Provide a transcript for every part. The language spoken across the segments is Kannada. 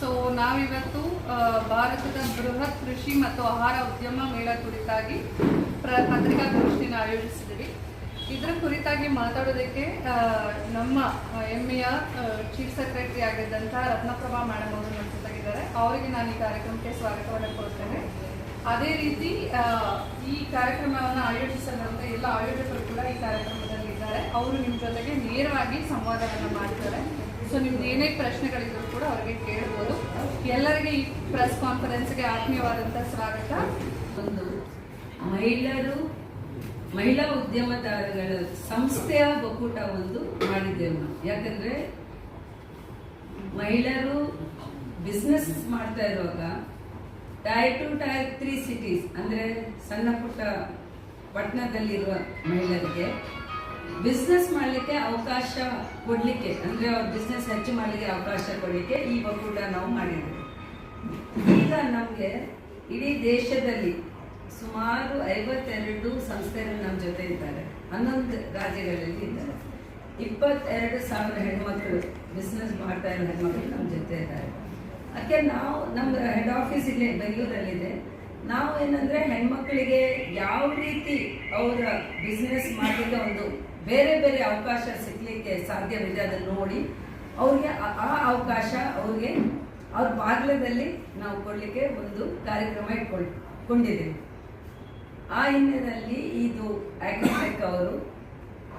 ಸೊ ನಾವಿವತ್ತು ಭಾರತದ ಬೃಹತ್ ಕೃಷಿ ಮತ್ತು ಆಹಾರ ಉದ್ಯಮ ಮೇಳ ಕುರಿತಾಗಿ ಪ್ರ, ಪತ್ರಿಕಾಗೋಷ್ಠಿನ ಆಯೋಜಿಸಿದ್ವಿ ಇದರ ಕುರಿತಾಗಿ ಮಾತಾಡೋದಕ್ಕೆ ನಮ್ಮ ಹೆಮ್ಮೆಯ ಚೀಫ್ ಸೆಕ್ರೆಟರಿ ಆಗಿದ್ದಂಥ ರತ್ನಪ್ರಭಾ ಮೇಡಮ್ ಅವರು ನಮ್ಮ ಜೊತೆಗಿದ್ದಾರೆ. ಅವರಿಗೆ ನಾನು ಈ ಕಾರ್ಯಕ್ರಮಕ್ಕೆ ಸ್ವಾಗತವನ್ನು ಕೊಡ್ತೇನೆ. ಅದೇ ರೀತಿ ಈ ಕಾರ್ಯಕ್ರಮವನ್ನು ಆಯೋಜಿಸದಂತ ಎಲ್ಲ ಆಯೋಜಕರು ಕೂಡ ಈ ಕಾರ್ಯಕ್ರಮದಲ್ಲಿ ಇದ್ದಾರೆ ಅವರು ನಿಮ್ಮ ಜೊತೆಗೆ ನೇರವಾಗಿ ಸಂವಾದವನ್ನು ಮಾಡ್ತಾರೆ. ಸೊ ನಿಮ್ದು ಏನೇ ಪ್ರಶ್ನೆಗಳಿದ್ರು ಕೂಡ ಅವ್ರಿಗೆ ಕೇಳ್ಬೋದು. ಎಲ್ಲರಿಗೆ ಈ ಪ್ರೆಸ್ ಕಾನ್ಫರೆನ್ಸ್ಗೆ ಆತ್ಮೀಯವಾದಂಥ ಸ್ವಾಗತ. ಒಂದು ಮಹಿಳೆಯರು ಮಹಿಳಾ ಉದ್ಯಮದಾರಗಳ ಸಂಸ್ಥೆಯ ಒಕ್ಕೂಟ ಒಂದು ಮಾಡಿದ್ದೇವೆ ಯಾಕಂದ್ರೆ ಮಹಿಳೆಯರು ಬಿಸ್ನೆಸ್ ಮಾಡ್ತಾ ಇರುವಾಗ tier two tier three cities ಅಂದ್ರೆ ಸಣ್ಣ ಪುಟ್ಟ ಪಟ್ಟಣದಲ್ಲಿರುವ ಮಹಿಳೆಯರಿಗೆ ಬಿಸ್ನೆಸ್ ಮಾಡಲಿಕ್ಕೆ ಅವಕಾಶ ಕೊಡಲಿಕ್ಕೆ, ಅಂದರೆ ಅವ್ರ ಬಿಸ್ನೆಸ್ ಹೆಚ್ಚು ಮಾಡಲಿಕ್ಕೆ ಅವಕಾಶ ಕೊಡಲಿಕ್ಕೆ ಈ ಒಕ್ಕೂಟ ನಾವು ಮಾಡಿದ್ದೀವಿ ಈಗ ನಮಗೆ ಇಡೀ ದೇಶದಲ್ಲಿ ಸುಮಾರು ಐವತ್ತೆರಡು ಸಂಸ್ಥೆಗಳು ನಮ್ಮ ಜೊತೆ ಇದ್ದಾರೆ. ಹನ್ನೊಂದು ರಾಜ್ಯಗಳಲ್ಲಿ ಇದ್ದಾರೆ. ಇಪ್ಪತ್ತೆರಡು ಸಾವಿರ ಹೆಣ್ಮಕ್ಳು ಬಿಸ್ನೆಸ್ ಮಾಡ್ತಾ ಇರೋ ಹೆಣ್ಮಕ್ಳು ನಮ್ಮ ಜೊತೆ ಇದ್ದಾರೆ. ಅದಕ್ಕೆ ನಾವು ನಮ್ಮ ಹೆಡ್ ಆಫೀಸ್ ಇಲ್ಲೇ ಬೆಂಗಳೂರಲ್ಲಿದೆ. ನಾವು ಏನಂದರೆ ಹೆಣ್ಮಕ್ಳಿಗೆ ಯಾವ ರೀತಿ ಅವರ ಬಿಸ್ನೆಸ್ ಮಾಡಲಿಕ್ಕೆ ಒಂದು ಬೇರೆ ಬೇರೆ ಅವಕಾಶ ಸಿಗ್ಲಿಕ್ಕೆ ಸಾಧ್ಯವಿದೆ ಅದನ್ನು ನೋಡಿ ಅವ್ರಿಗೆ ಆ- ಅವಕಾಶ ಅವ್ರಿಗೆ ಅವ್ರ ಬಾಗಿಲದಲ್ಲಿ ನಾವು ಕೊಡಲಿಕ್ಕೆ ಒಂದು ಕಾರ್ಯಕ್ರಮ ಕೊಂಡಿದ್ದೇವೆ ಆ ಹಿನ್ನೆಲೆಯಲ್ಲಿ ಇದು ಆಗ್ರಿಟೆಕ್ ಅವರು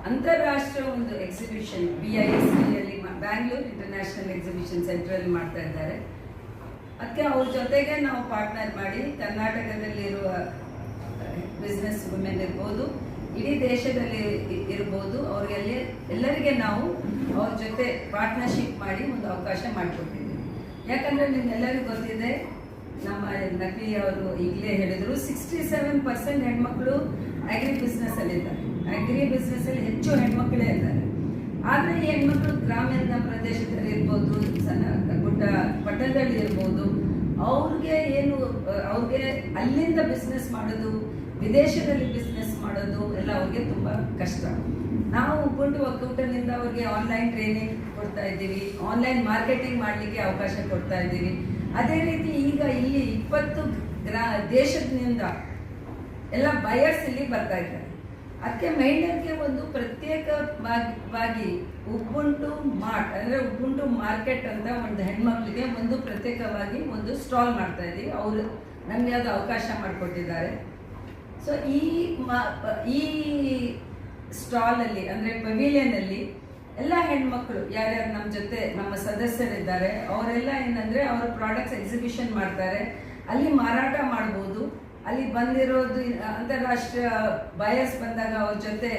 ಅಂತಾರಾಷ್ಟ್ರೀಯ ಒಂದು ಎಕ್ಸಿಬಿಷನ್ ಬಿ ಐ ಎಸ್ ಅಲ್ಲಿ ಬ್ಯಾಂಗ್ಳೂರ್ ಇಂಟರ್ನ್ಯಾಷನಲ್ ಎಕ್ಸಿಬಿಷನ್ ಸೆಂಟ್ರಲ್ಲಿ ಮಾಡ್ತಾ ಇದ್ದಾರೆ. ಅದಕ್ಕೆ ಅವ್ರ ಜೊತೆಗೆ ನಾವು ಪಾರ್ಟ್ನರ್ ಮಾಡಿ ಕರ್ನಾಟಕದಲ್ಲಿರುವ ಬಿಸ್ನೆಸ್ ವುಮೆನ್ ಇರ್ಬೋದು ಇಡೀ ದೇಶದಲ್ಲಿ ಇರ್ಬೋದು. ಅವ್ರಿಗೆಲ್ಲ, ಎಲ್ಲರಿಗೆ ನಾವು ಅವ್ರ ಜೊತೆ ಪಾರ್ಟ್ನರ್ಶಿಪ್ ಮಾಡಿ ಒಂದು ಅವಕಾಶ ಮಾಡಿಕೊಟ್ಟಿದ್ದೀವಿ ಯಾಕಂದ್ರೆ ನಿಮ್ಗೆಲ್ಲರಿಗೂ ಗೊತ್ತಿದೆ, ನಮ್ಮ ನಕಲಿ ಅವರು ಈಗಲೇ ಹೇಳಿದರು ಸಿಕ್ಸ್ಟಿ ಸೆವೆನ್ ಪರ್ಸೆಂಟ್ ಹೆಣ್ಮಕ್ಳು ಅಗ್ರಿ ಬಿಸ್ನೆಸ್ ಅಲ್ಲಿ ಇದ್ದಾರೆ. ಅಗ್ರಿ ಬಿಸ್ನೆಸ್ಸಲ್ಲಿ ಹೆಚ್ಚು ಹೆಣ್ಮಕ್ಳೇ ಇದ್ದಾರೆ. ಆದರೆ ಈ ಹೆಣ್ಮಕ್ಳು ಗ್ರಾಮೀಣ ಪ್ರದೇಶದಲ್ಲಿ ಇರ್ಬೋದು, ಸಣ್ಣ ಪುಟ್ಟ ಪಟ್ಟಣದಲ್ಲಿ ಇರ್ಬೋದು ಅವ್ರಿಗೆ ಏನು ಅವ್ರಿಗೆ ಅಲ್ಲಿಂದ ಬಿಸ್ನೆಸ್ ಮಾಡೋದು, ವಿದೇಶದಲ್ಲಿ ಬಿಸ್ನೆಸ್ ಮಾಡೋದು ಎಲ್ಲ ಅವ್ರಿಗೆ ತುಂಬ ಕಷ್ಟ. ನಾವು ಉಬುಂಟು ಒಕ್ಕೂಟದಿಂದ ಅವ್ರಿಗೆ ಆನ್ಲೈನ್ ಟ್ರೈನಿಂಗ್ ಕೊಡ್ತಾ ಇದ್ದೀವಿ ಆನ್ಲೈನ್ ಮಾರ್ಕೆಟಿಂಗ್ ಮಾಡಲಿಕ್ಕೆ ಅವಕಾಶ ಕೊಡ್ತಾ ಇದ್ದೀವಿ. ಅದೇ ರೀತಿ ಈಗ ಇಲ್ಲಿ ಇಪ್ಪತ್ತು ಗ್ರಾ ದೇಶದಿಂದ ಎಲ್ಲ ಬಯರ್ಸ್ ಇಲ್ಲಿ ಬರ್ತಾ ಇದ್ದಾರೆ. ಅದಕ್ಕೆ ಮಹಿಳೆಯರಿಗೆ ಒಂದು ಪ್ರತ್ಯೇಕವಾಗಿ ಉಬ್ಬುಂಟು ಮಾರ್ಟ್, ಅಂದರೆ ಉಬ್ಬುಂಟು ಮಾರ್ಕೆಟ್ ಅಂತ ಒಂದು ಹೆಣ್ಮಕ್ಳಿಗೆ ಒಂದು ಪ್ರತ್ಯೇಕವಾಗಿ ಒಂದು ಸ್ಟಾಲ್ ಮಾಡ್ತಾ ಇದ್ದೀವಿ. ಅವರು ನಮಗೆ ಅದು ಅವಕಾಶ ಮಾಡಿಕೊಟ್ಟಿದ್ದಾರೆ. ಸೊ ಈ ಮಾ- ಈ ಸ್ಟಾಲಲ್ಲಿ, ಅಂದರೆ ಪವಿಲಿಯನಲ್ಲಿ ಎಲ್ಲ ಹೆಣ್ಮಕ್ಳು, ಯಾರ್ಯಾರು ನಮ್ಮ ಜೊತೆ ನಮ್ಮ ಸದಸ್ಯರಿದ್ದಾರೆ, ಅವರೆಲ್ಲ ಏನಂದರೆ ಅವರ ಪ್ರಾಡಕ್ಟ್ಸ್ ಎಕ್ಸಿಬಿಷನ್ ಮಾಡ್ತಾರೆ. ಅಲ್ಲಿ ಮಾರಾಟ ಮಾಡ್ಬೋದು. ಅಲ್ಲಿ ಬಂದಿರೋದು ಅಂತಾರಾಷ್ಟ್ರೀಯ ಬಯರ್ಸ್ ಬಂದಾಗ ಅವ್ರ ಜೊತೆ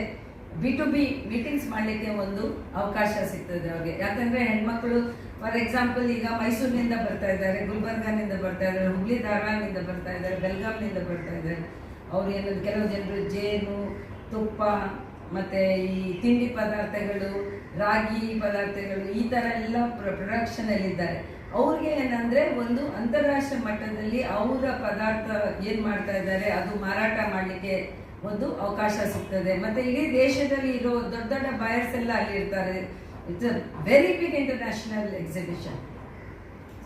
ಬಿ ಟು ಬಿ ಮೀಟಿಂಗ್ಸ್ ಮಾಡಲಿಕ್ಕೆ ಒಂದು ಅವಕಾಶ ಸಿಗ್ತದೆ ಅವ್ರಿಗೆ. ಯಾಕಂದ್ರೆ ಹೆಣ್ಮಕ್ಳು ಫಾರ್ ಎಕ್ಸಾಂಪಲ್ ಈಗ ಮೈಸೂರಿನಿಂದ ಬರ್ತಾ ಇದ್ದಾರೆ, ಗುಲ್ಬರ್ಗಾನಿಂದ ಬರ್ತಾ ಇದ್ದಾರೆ, ಹುಬ್ಳಿ ಧಾರವಾಡದಿಂದ ಬರ್ತಾ ಇದ್ದಾರೆ ಬೆಳಗಾವಿನಿಂದ ಬರ್ತಾ ಇದ್ದಾರೆ. ಅವ್ರು ಏನು, ಕೆಲವು ಜನರು ಜೇನು, ತುಪ್ಪ ಮತ್ತೆ ಈ ತಿಂಡಿ ಪದಾರ್ಥಗಳು, ರಾಗಿ ಪದಾರ್ಥಗಳು, ಈ ಥರ ಎಲ್ಲ ಪ್ರೊಡಕ್ಷನ್ ಅಲ್ಲಿ ಇದ್ದಾರೆ ಅವ್ರಿಗೆ ಏನಂದ್ರೆ ಒಂದು ಅಂತಾರಾಷ್ಟ್ರೀಯ ಮಟ್ಟದಲ್ಲಿ ಅವರ ಪದಾರ್ಥ ಏನು ಮಾಡ್ತಾ ಇದ್ದಾರೆ, ಅದು ಮಾರಾಟ ಮಾಡಲಿಕ್ಕೆ ಒಂದು ಅವಕಾಶ ಸಿಗ್ತದೆ. ಮತ್ತೆ ಇಡೀ ದೇಶದಲ್ಲಿ ಇರೋ ದೊಡ್ಡ ದೊಡ್ಡ ಬಾಯರ್ಸ್ ಎಲ್ಲ ಅಲ್ಲಿ ಇರ್ತಾರೆ. It's a very big international exhibition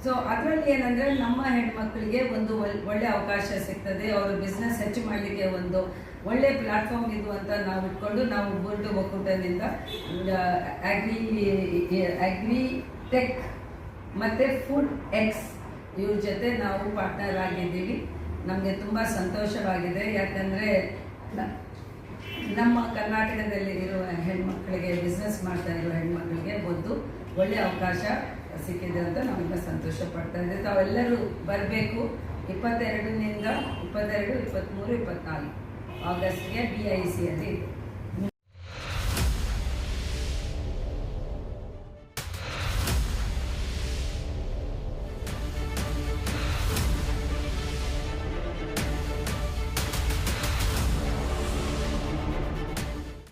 so ಅದರಲ್ಲಿ ಏನಂದ್ರೆ ನಮ್ಮ ಹೆಣ್ಮಕ್ಳಿಗೆ ಒಂದು ಒಳ್ಳೆ ಅವಕಾಶ ಸಿಗ್ತದೆ. ಅವರ ಬಿಸ್ನೆಸ್ ಹೆಚ್ಚು ಮಾಡಲಿಕ್ಕೆ ಒಂದು ಒಳ್ಳೆ ಪ್ಲಾಟ್ಫಾರ್ಮ್ ಇದು ಅಂತ ನಾವು ಇಟ್ಕೊಂಡು ನಾವು ಬೋರ್ಡ್ ಒಕ್ಕೂಟದಿಂದ ಅಗ್ರಿ ಅಗ್ರಿ ಟೆಕ್ ಮತ್ತೆ ಫುಡ್ ಎಕ್ಸ್ ಇವ್ರ ಜೊತೆ ನಾವು ಪಾರ್ಟ್ನರ್ ಆಗಿದ್ದೀವಿ. ನಮಗೆ ತುಂಬ ಸಂತೋಷವಾಗಿದೆ. ಯಾಕಂದರೆ ನಮ್ಮ ಕರ್ನಾಟಕದಲ್ಲಿ ಇರುವ ಹೆಣ್ಮಕ್ಳಿಗೆ ಬಿಸ್ನೆಸ್ ಮಾಡ್ತಾ ಇರುವ ಹೆಣ್ಮಕ್ಳಿಗೆ ಒಂದು ಒಳ್ಳೆ ಅವಕಾಶ ಸಿಕ್ಕಿದೆ ಅಂತ ನಾವೆಲ್ಲ ಸಂತೋಷ ಪಡ್ತಾ ಇದೆ. ತಾವೆಲ್ಲರೂ ಬರಬೇಕು. ಇಪ್ಪತ್ತೆರಡನಿಂದ ಇಪ್ಪತ್ತೆರಡು, ಇಪ್ಪತ್ತ್ಮೂರು, ಇಪ್ಪತ್ತ್ನಾಲ್ಕು. ಆಗಸ್ಟ್ಗೆ ಬಿ ಐ ಸಿಯಲ್ಲಿ